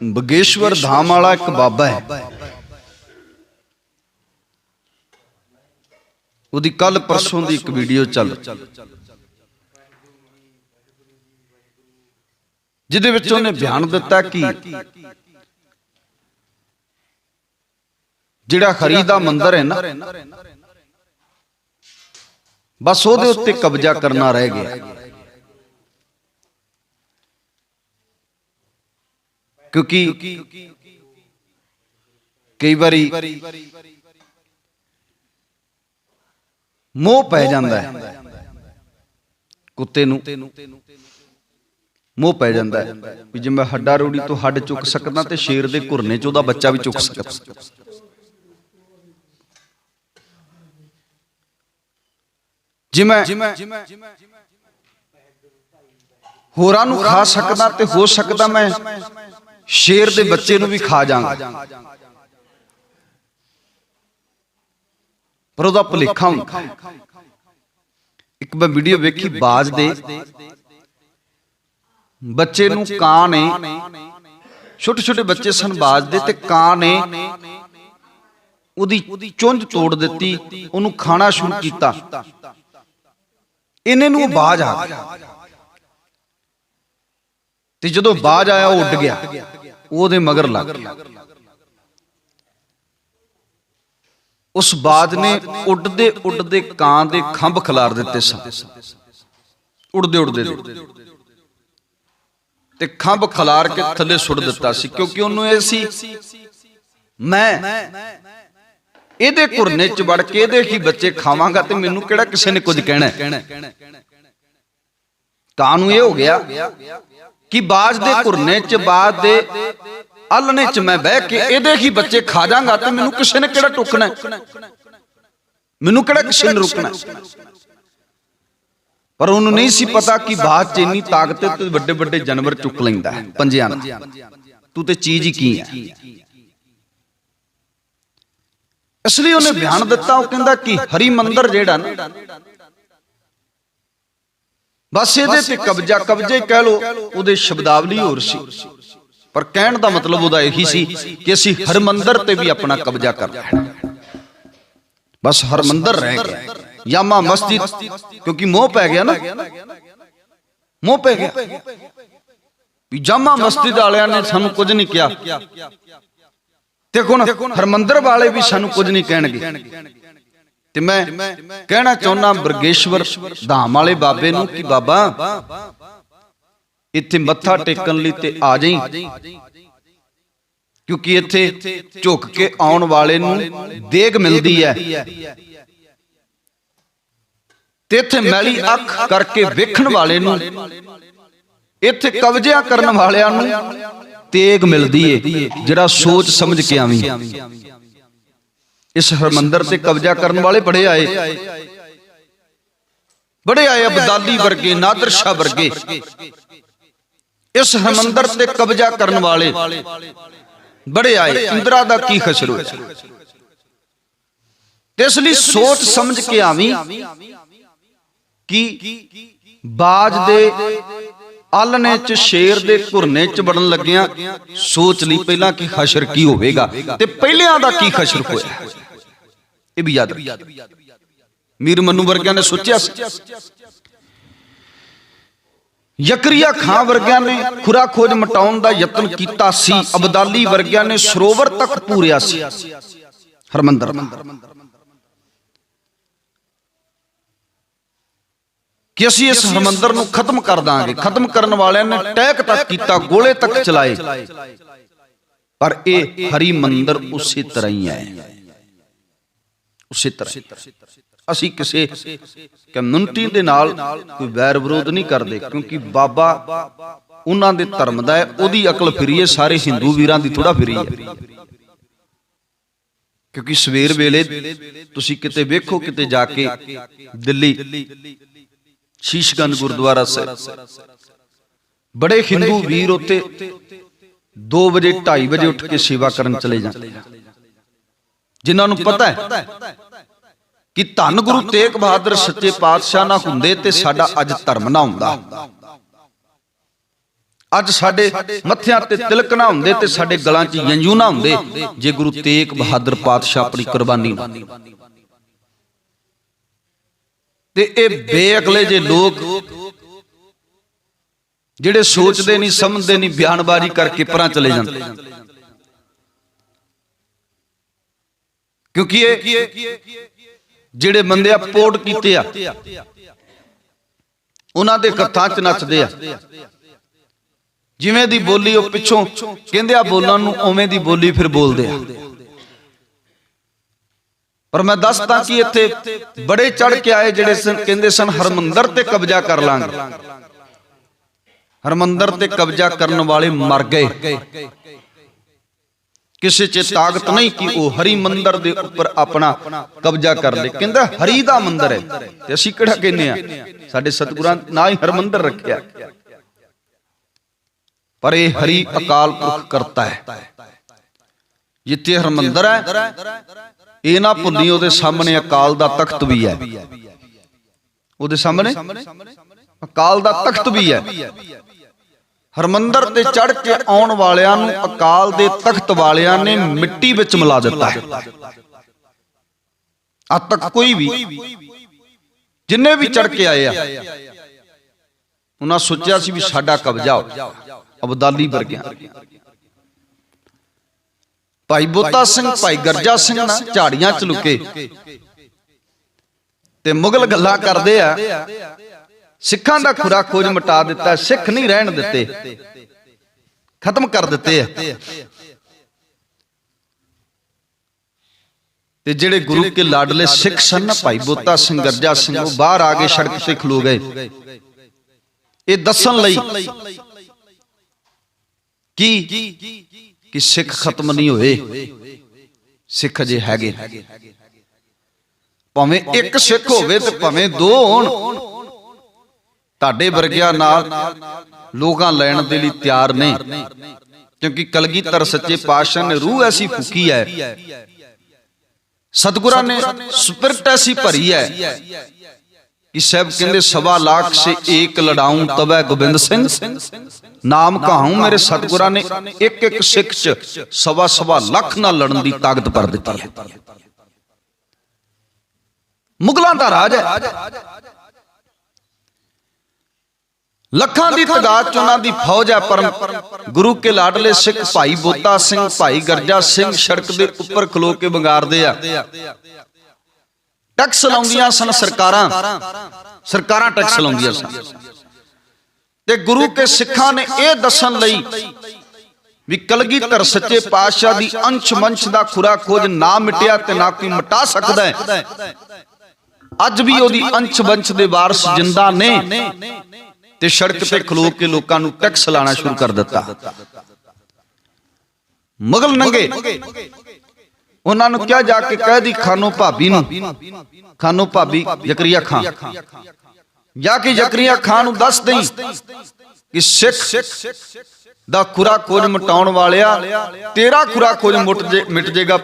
ਬਗੇਸ਼ਵਰ ਧਾਮ ਵਾਲਾ ਇੱਕ ਬਾਬਾ ਹੈ। ਉਹਦੀ ਕੱਲ ਪਰਸੋਂ ਦੀ ਇੱਕ ਵੀਡੀਓ ਚੱਲ। ਜਿਹਦੇ ਵਿੱਚ ਉਹਨੇ ਬਿਆਨ ਦਿੱਤਾ ਕਿ ਜਿਹੜਾ ਹਰੀ ਦਾ ਮੰਦਿਰ ਹੈ ਨਾ, ਬਸ ਉਹਦੇ ਉੱਤੇ ਕਬਜ਼ਾ ਕਰਨਾ ਰਹਿ ਗਿਆ। ਕਿਉਂਕਿ ਕਈ ਵਾਰੀ ਮੋਹ ਪੈ ਜਾਂਦਾ ਹੈ। ਕੁੱਤੇ ਨੂੰ ਮੋਹ ਪੈ ਜਾਂਦਾ ਹੈ ਵੀ ਜੇ ਮੈਂ ਹੱਡਾ ਰੋੜੀ ਤੋਂ ਹੱਡ ਚੁੱਕ ਸਕਦਾ ਤੇ ਸ਼ੇਰ ਦੇ ਘੁਰਨੇ ਚ ਉਹਦਾ ਬੱਚਾ ਵੀ ਚੁੱਕ ਸਕਦਾ। ਜੇ ਹੋਰਾਂ ਨੂੰ ਖਾ ਸਕਦਾ ਤੇ ਹੋ ਸਕਦਾ ਮੈਂ ਸ਼ੇਰ ਦੇ ਬੱਚੇ ਨੂੰ ਵੀ ਖਾ ਜਾਵਾਂਗਾ ਪਰ ਉਹਦਾ ਭੁਲੇਖਾ ਹੁੰਦਾ। ਇੱਕ ਮੈਂ ਵੀਡੀਓ ਵੇਖੀ ਬਾਜ ਦੇ। ਬੱਚੇ ਨੂੰ ਕਾਂ ਨੇ। ਛੋਟੇ ਛੋਟੇ ਬੱਚੇ ਸਨ ਬਾਜ ਦੇ ਤੇ ਕਾਂ ਨੇ। ਉਹਦੀ ਚੁੰਝ ਤੋੜ ਦਿੱਤੀ। ਉਹਨੂੰ ਖਾਣਾ ਸ਼ੁਰੂ ਕੀਤਾ। ਇਹਨੇ ਨੂੰ ਬਾਜ ਆ ਗਿਆ। ਤੇ ਜਦੋਂ ਬਾਜ ਆਇਆ ਉਹ ਉੱਡ ਗਿਆ। ਉਹਦੇ ਮਗਰ ਲੱਗ ਗਿਆ ਉਸ ਬਾਜ ਨੇ ਉੱਡਦੇ ਉੱਡਦੇ ਕਾਂ ਦੇ ਖੰਭ ਖਿਲਾਰ ਦਿੱਤੇ ਸਨ। ਉੱਡਦੇ ਉੱਡਦੇ ਤੇ ਖੰਭ ਖਿਲਾਰ ਕੇ ਥੱਲੇ ਸੁੱਟ ਦਿੱਤਾ ਸੀ, ਕਿਉਂਕਿ ਉਹਨੂੰ ਇਹ ਸੀ, ਮੈਂ ਇਹਦੇ ਘੁਰਨੇ ਚ ਵੜ ਕੇ ਇਹਦੇ ਹੀ ਬੱਚੇ ਖਾਵਾਂਗਾ ਤੇ ਮੈਨੂੰ ਕਿਹੜਾ ਕਿਸੇ ਨੇ ਕੁਝ ਕਹਿਣਾ ਕਾਂ ਨੂੰ ਇਹ ਹੋ ਗਿਆ ਕਿ ਬਾਜ ਦੇ ਘੁਰਨੇ ਚ ਬਾਜ ਦੇ ਅਲਨੇ ਚ ਮੈਂ ਬਹਿ ਕੇ ਇਹਦੇ ਹੀ ਬੱਚੇ ਖਾ ਜਾਵਾਂਗਾ ਤੇ ਮੈਨੂੰ ਕਿਸੇ ਨੇ ਕਿਹੜਾ ਟੁਕਣਾ? ਮੈਨੂੰ ਕਿਹੜਾ ਕਿਸੇ ਨੇ ਰੁਕਣਾ? ਪਰ ਉਹਨੂੰ ਨਹੀਂ ਸੀ ਪਤਾ ਕਿ ਬਾਜ ਚ ਇੰਨੀ ਤਾਕਤ ਤੇ ਵੱਡੇ ਵੱਡੇ ਜਾਨਵਰ ਚੁੱਕ ਲੈਂਦਾ ਹੈ ਪੰਜਿਆਂ ਨਾਲ। ਤੂੰ ਤੇ ਚੀਜ਼ ਹੀ ਕੀ ਹੈ? ਇਸ ਲਈ ਉਹਨੇ ਬਿਆਨ ਦਿੱਤਾ ਉਹ ਕਹਿੰਦਾ ਕਿ ਹਰੀ ਮੰਦਰ ਜਿਹੜਾ ਨਾ ਬਸ ਇਹਦੇ ਤੇ ਕਬਜ਼ਾ ਕਬਜ਼ੇ ਕਹਿ ਲੋ ਉਹਦੇ ਸ਼ਬਦਾਵਲੀ ਹੋਰ ਸੀ। ਪਰ ਕਹਿਣ ਦਾ ਮਤਲਬ ਉਹਦਾ ਇਹੀ ਸੀ ਕਿ ਅਸੀਂ ਹਰਮੰਦਰ ਤੇ ਵੀ ਆਪਣਾ ਕਬਜ਼ਾ ਕਰ ਲੈਣਾ। ਬਸ ਹਰਮੰਦਰ ਰਹਿ ਗਿਆ। ਯਾਮਾ ਮਸਜਿਦ ਕਿਉਂਕਿ ਮੋਹ ਪੈ ਗਿਆ ਨਾ। ਮੋਹ ਪੈ ਗਿਆ। ਵੀ ਜਾਮਾ ਮਸਜਿਦ ਵਾਲਿਆਂ ਨੇ ਸਾਨੂੰ ਕੁਝ ਨਹੀਂ ਕਿਹਾ। ਤੇ ਹੁਣ ਹਰਮੰਦਰ ਵਾਲੇ ਵੀ ਸਾਨੂੰ ਕੁਝ ਨਹੀਂ ਕਹਿਣਗੇ। ਤੇ ਮੈਂ ਕਹਿਣਾ ਚਾਹੁੰਦਾ ਬਰਗੇਸ਼ਵਰ ਧਾਮ ਵਾਲੇ ਬਾਬੇ ਨੂੰ ਕਿ ਬਾਬਾ, ਇੱਥੇ ਮੱਥਾ ਟੇਕਣ ਲਈ ਤੇ ਆ ਜਾਈ। ਕਿਉਂਕਿ ਇੱਥੇ ਝੁੱਕ ਕੇ ਆਉਣ ਵਾਲੇ ਨੂੰ ਦੇਗ ਮਿਲਦੀ ਹੈ। ਤੇ ਇੱਥੇ ਮੈਲੀ ਅੱਖ ਕਰਕੇ ਵੇਖਣ ਵਾਲੇ ਨੂੰ, ਇੱਥੇ ਕਬਜ਼ਿਆਂ ਕਰਨ ਵਾਲਿਆਂ ਨੂੰ ਤੇਗ ਮਿਲਦੀ ਏ, ਜਿਹੜਾ ਸੋਚ ਸਮਝ ਕੇ ਆਵੀਂ। ਇਸ ਹਰਮੰਦਰ ਤੇ ਕਬਜ਼ਾ ਕਰਨ ਵਾਲੇ ਬੜੇ ਆਏ। ਬੜੇ ਆਏ। ਅਬਦਾਲੀ ਵਰਗੇ ਨਾਦਰ ਸ਼ਾਹ ਵਰਗੇ। ਇਸ ਹਰਮੰਦਰ ਤੇ ਕਬਜ਼ਾ ਕਰਨ ਵਾਲੇ। ਬੜੇ ਆਏ। ਇੰਦਰਾ ਦਾ ਕੀ ਖਸਰ ਹੋਇਆ ਇਸ ਲਈ ਸੋਚ ਸਮਝ ਕੇ ਆਵੀਂ ਕਿ ਬਾਜ ਦੇ ਆਲਣੇ ਚ ਸ਼ੇਰ ਦੇ ਘੁਰਨੇ ਚ ਵੜਨ ਲੱਗਿਆਂ। ਸੋਚ ਲਈ ਪਹਿਲਾਂ ਕਿ ਖਸ਼ਰ ਕੀ ਹੋਵੇਗਾ? ਤੇ ਪਹਿਲਿਆਂ ਦਾ ਕੀ ਖਸ਼ਰ ਹੋਇਆ? ਇਹ ਵੀ ਯਾਦ ਰੱਖ। ਮੀਰ ਮਨੂ ਵਰਗਿਆਂ ਨੇ ਸੋਚਿਆ ਸੀ। ਯਕਰੀਆ ਖਾਂ ਵਰਗਿਆਂ ਨੇ ਖੁਰਾ ਖੋਜ ਮਟਾਉਣ ਦਾ ਯਤਨ ਕੀਤਾ ਸੀ। ਅਬਦਾਲੀ ਵਰਗਿਆਂ ਨੇ ਸਰੋਵਰ ਤੱਕ ਪੂਰਿਆ ਸੀ। ਹਰਮੰਦਰ। ਕਿ ਅਸੀਂ ਇਸ ਹਰਮੰਦਰ ਨੂੰ ਖਤਮ ਕਰ ਦਾਂਗੇ। ਖਤਮ ਕਰਨ ਵਾਲਿਆਂ ਨੇ ਟੈਕ ਤੱਕ ਕੀਤਾ, ਗੋਲੇ ਤੱਕ ਚਲਾਏ। ਪਰ ਇਹ ਹਰੀ ਮੰਦਰ ਉਸੇ ਤਰ੍ਹਾਂ ਹੀ ਹੈ। ਉਸੇ ਤਰ੍ਹਾਂ ਅਸੀਂ ਕਿਸੇ ਕਮਿਊਨਿਟੀ ਦੇ ਨਾਲ ਕੋਈ ਵੈਰ ਵਿਰੋਧ ਨਹੀਂ ਕਰਦੇ, ਕਿਉਂਕਿ ਬਾਬਾ ਉਹਨਾਂ ਦੇ ਧਰਮ ਦਾ ਹੈ, ਉਹਦੀ ਅਕਲ ਫਿਰੀਏ ਸਾਰੇ ਹਿੰਦੂ ਵੀਰਾਂ ਦੀ ਥੋੜਾ ਫਿਰੀ ਹੈ। ਕਿਉਂਕਿ ਸਵੇਰ ਵੇਲੇ ਤੁਸੀਂ ਕਿਤੇ ਵੇਖੋ, ਕਿਤੇ ਜਾ ਕੇ ਦਿੱਲੀ, ਸ਼ੀਸ਼ਗੰਜ ਗੁਰਦੁਆਰਾ ਸਾਹਿਬ। ਬੜੇ ਹਿੰਦੂ ਵੀਰ ਉੱਤੇ 2 ਵਜੇ 2:30 ਵਜੇ ਉੱਠ ਕੇ ਸੇਵਾ ਕਰਨ ਚਲੇ ਜਾਂਦੇ। ਜਿਨ੍ਹਾਂ ਨੂੰ ਪਤਾ ਹੈ ਕਿ ਧੰਨ ਗੁਰੂ ਤੇਗ ਬਹਾਦਰ ਸੱਚੇ ਪਾਤਸ਼ਾਹ ਨਾ ਹੁੰਦੇ ਤੇ ਸਾਡਾ ਅੱਜ ਧਰਮ ਨਾ ਹੁੰਦਾ। ਅੱਜ ਸਾਡੇ ਮੱਥਿਆਂ ਤੇ ਤਿਲਕ ਨਾ ਹੁੰਦੇ ਤੇ ਸਾਡੇ ਗਲਾਂ 'ਚ ਯੰਜੂ ਨਾ ਹੁੰਦੇ, ਜੇ ਗੁਰੂ ਤੇਗ ਬਹਾਦਰ ਪਾਤਸ਼ਾਹ ਆਪਣੀ ਕੁਰਬਾਨੀ ਨਾ ਤੇ ਇਹ ਬੇਅਕਲੇ ਜੇ ਲੋਕ ਜਿਹੜੇ ਸੋਚਦੇ ਨਹੀਂ, ਸਮਝਦੇ ਨਹੀਂ, ਬਿਆਨਬਾਜ਼ੀ ਕਰਕੇ ਪਰਾਂ ਚਲੇ ਜਾਂਦੇ। ਕਿਉਂਕਿ ਇਹ ਜਿਹੜੇ ਬੰਦੇ ਆ ਪੋਟ ਕੀਤੇ ਆ ਉਹਨਾਂ ਦੇ ਕੱਥਾਂ 'ਚ ਨੱਚਦੇ ਆ। ਜਿਵੇਂ ਦੀ ਬੋਲੀ ਉਹ ਪਿੱਛੋਂ ਕਹਿੰਦੇ ਆ ਬੋਲਣ ਨੂੰ ਉਵੇਂ ਦੀ ਬੋਲੀ ਫਿਰ ਬੋਲਦੇ ਆ। ਪਰ ਮੈਂ ਦੱਸਦਾ ਕਿ ਇੱਥੇ ਬੜੇ ਚੜ ਕੇ ਆਏ ਜਿਹੜੇ ਕਹਿੰਦੇ ਸਨ ਹਰਮੰਦਰ ਤੇ ਕਬਜ਼ਾ ਕਰ ਲਾਂਗੇ। ਹਰਮੰਦਰ ਤੇ ਕਬਜ਼ਾ ਕਰਨ ਵਾਲੇ ਮਰ ਗਏ। ਕਿਸੇ 'ਚ ਤਾਕਤ ਨਹੀਂ ਕਿ ਉਹ ਹਰੀ ਮੰਦਰ ਦੇ ਉੱਪਰ ਆਪਣਾ ਕਬਜ਼ਾ ਕਰ ਲੇ। ਕਹਿੰਦਾ ਹਰੀ ਦਾ ਮੰਦਰ ਹੈ। ਤੇ ਅਸੀਂ ਕਿਹੜਾ ਕਹਿੰਨੇ ਆ ਸਾਡੇ ਸਤਿਗੁਰਾਂ ਨਾ ਹੀ ਹਰਮੰਦਰ ਰੱਖਿਆ। ਪਰ ਇਹ ਹਰੀ ਅਕਾਲ ਪੁਰਖ ਕਰਤਾ ਹੈ। ਜਿੱਥੇ ਹਰਮੰਦਰ ਹੈ ਇਹ ਨਾ ਭੁੱਲੀ ਉਹਦੇ ਸਾਹਮਣੇ ਅਕਾਲ ਦਾ ਤਖਤ ਵੀ ਹੈ। ਉਹਦੇ ਸਾਹਮਣੇ? ਅਕਾਲ ਦਾ ਤਖਤ ਵੀ ਹੈ। ਹਰਮੰਦਰ ਤੇ ਚੜ ਕੇ ਆਉਣ ਵਾਲਿਆਂ ਨੂੰ ਅਕਾਲ ਦੇ ਤਖਤ ਵਾਲਿਆਂ ਨੇ ਮਿੱਟੀ ਵਿੱਚ ਮਿਲਾ ਦਿੱਤਾ। ਹੈ ਅੱਜ ਤੱਕ ਕੋਈ ਵੀ, ਜਿੰਨੇ ਵੀ ਚੜ ਕੇ ਆਏ ਆ, ਉਹਨਾਂ ਸੋਚਿਆ ਸੀ ਵੀ ਸਾਡਾ ਕਬਜ਼ਾ ਹੋ ਅਬਦਾਲੀ ਵਰਗਿਆਂ। ਭਾਈ ਬੋਤਾ ਸਿੰਘ, ਭਾਈ ਗਰਜਾ ਸਿੰਘ ਨਾ, ਝਾੜੀਆਂ ਚ ਲੁਕੇ। ਤੇ ਮੁਗਲ ਗੱਲਾਂ ਕਰਦੇ ਆ ਸਿੱਖਾਂ ਦਾ ਖੁਰਾ ਖੋਜ ਮਿਟਾ ਦਿੱਤਾ ਸਿੱਖ ਨਹੀਂ ਰਹਿਣ ਦਿੱਤੇ ਖਤਮ ਕਰ ਦਿੱਤੇ ਆ। ਤੇ ਜਿਹੜੇ ਗੁਰੂ ਕੇ ਲਾਡਲੇ ਸਿੱਖ ਸਨ ਨਾ ਭਾਈ ਬੋਤਾ ਸਿੰਘ ਗਰਜਾ ਸਿੰਘ ਉਹ ਬਾਹਰ ਆ ਕੇ ਸੜਕ ਤੇ ਖਲੋ ਗਏ। ਇਹ ਦੱਸਣ ਲਈ ਕੀ? ਕਿ? ਸਿੱਖ ਖਤਮ ਨਹੀਂ ਹੋਏ। ਸਿੱਖ ਜੇ ਹੈਗੇ। ਭਾਵੇਂ ਇੱਕ ਸਿੱਖ ਹੋਵੇ ਤੇ ਭਾਵੇਂ ਦੋ ਹੋਣ। ਤੁਹਾਡੇ ਵਰਗਿਆਂ ਨਾਲ ਲੋਕਾਂ ਲੈਣ ਦੇ ਲਈ ਤਿਆਰ ਨੇ। ਕਿਉਂਕਿ ਕਲਗੀਧਰ ਸੱਚੇ ਪਾਤਸ਼ਾਹ ਨੇ ਰੂਹ ਐਸੀ ਫੂਕੀ ਹੈ ਸਤਿਗੁਰਾਂ ਨੇ ਸਪਿਰਟ ਐਸੀ ਭਰੀ ਹੈ ਕਿ ਸਹਿਬ ਕਹਿੰਦੇ ਸਵਾ ਲੱਖ ਸੇ ਏਕ ਲੜਾਉਂ ਤਵੈ ਗੋਬਿੰਦ ਸਿੰਘ। ਨਾਮ ਕਹਾਉ ਮੇਰੇ ਸਤਿਗੁਰਾਂ ਨੇ ਇੱਕ ਇੱਕ ਸਿੱਖ ਚ ਸਵਾ ਸਵਾ ਲੱਖ ਨਾਲ ਲੜਨ ਦੀ ਤਾਕਤ ਭਰ ਦਿੱਤੀ ਹੈ। ਮੁਗਲਾਂ ਦਾ ਰਾਜ ਹੈ। ਲੱਖਾਂ ਦੀ ਤਾਦਾਦ ਚ ਉਹਨਾਂ ਦੀ ਫੌਜ ਹੈ ਪਰ ਗੁਰੂ ਕੇ ਲਾਡਲੇ ਸਿੱਖ ਭਾਈ ਬੋਤਾ ਸਿੰਘ ਭਾਈ ਗਰਜਾ ਸਿੰਘ ਸੜਕ ਦੇ ਉੱਪਰ ਖਲੋ ਕੇ ਬੰਗਾਰਦੇ ਆ। ਟੈਕਸ ਲਾਉਂਦੀਆਂ ਸਨ ਸਰਕਾਰਾਂ। ਸਰਕਾਰਾਂ। ਟੈਕਸ ਲਾਉਂਦੀਆਂ ਸਨ। ਤੇ ਗੁਰੂ ਕੇ ਸਿੱਖਾਂ ਨੇ ਇਹ ਦੱਸਣ ਲਈ ਵੀ ਕਲਗੀਧਰ ਸੱਚੇ ਪਾਤਸ਼ਾਹ ਦੀ ਅੰਸ਼ ਮੰਸ਼ ਦਾ ਖੁਰਾ ਖੋਜ ਨਾ ਮਿਟਿਆ ਤੇ ਨਾ ਕੋਈ ਮਿਟਾ ਸਕਦਾ ਹੈ। ਅੱਜ ਵੀ ਉਹਦੀ ਅੰਸ਼ ਵੰਸ਼ ਦੇ ਵਾਰਸ ਜਿੰਦਾ ਨੇ। ਤੇ ਸੜਕ ਤੇ ਖਲੋ ਕੇ ਲੋਕਾਂ ਨੂੰ ਟੈਕਸ ਲਾਣਾ ਸ਼ੁਰੂ ਕਰ ਦਿੱਤਾ। ਮੁਗਲ ਨੰਗੇ। ਉਹਨਾਂ ਨੂੰ ਕਿਹਾ ਜਾ ਕੇ ਕਹਿ ਦੀ ਖਾਨੋ ਭਾਬੀ ਨੂੰ, ਖਾਨੋ ਭਾਬੀ ਜ਼ਕਰੀਆ ਖਾਨ। ਜਾ ਕੇ ਜ਼ਕਰੀਆ ਖਾਨ ਨੂੰ ਦੱਸ ਦੇਈ ਕਿ ਸਿੱਖ ਦਾ ਖੁਰਾ ਖੋਜ ਮਟਾਉਣ ਵਾਲਿਆ, ਤੇਰਾ ਖੁਰਾ ਖੋਜ ਮੁੱਟ ਜੇ ਮਿਟ ਜੇਗਾ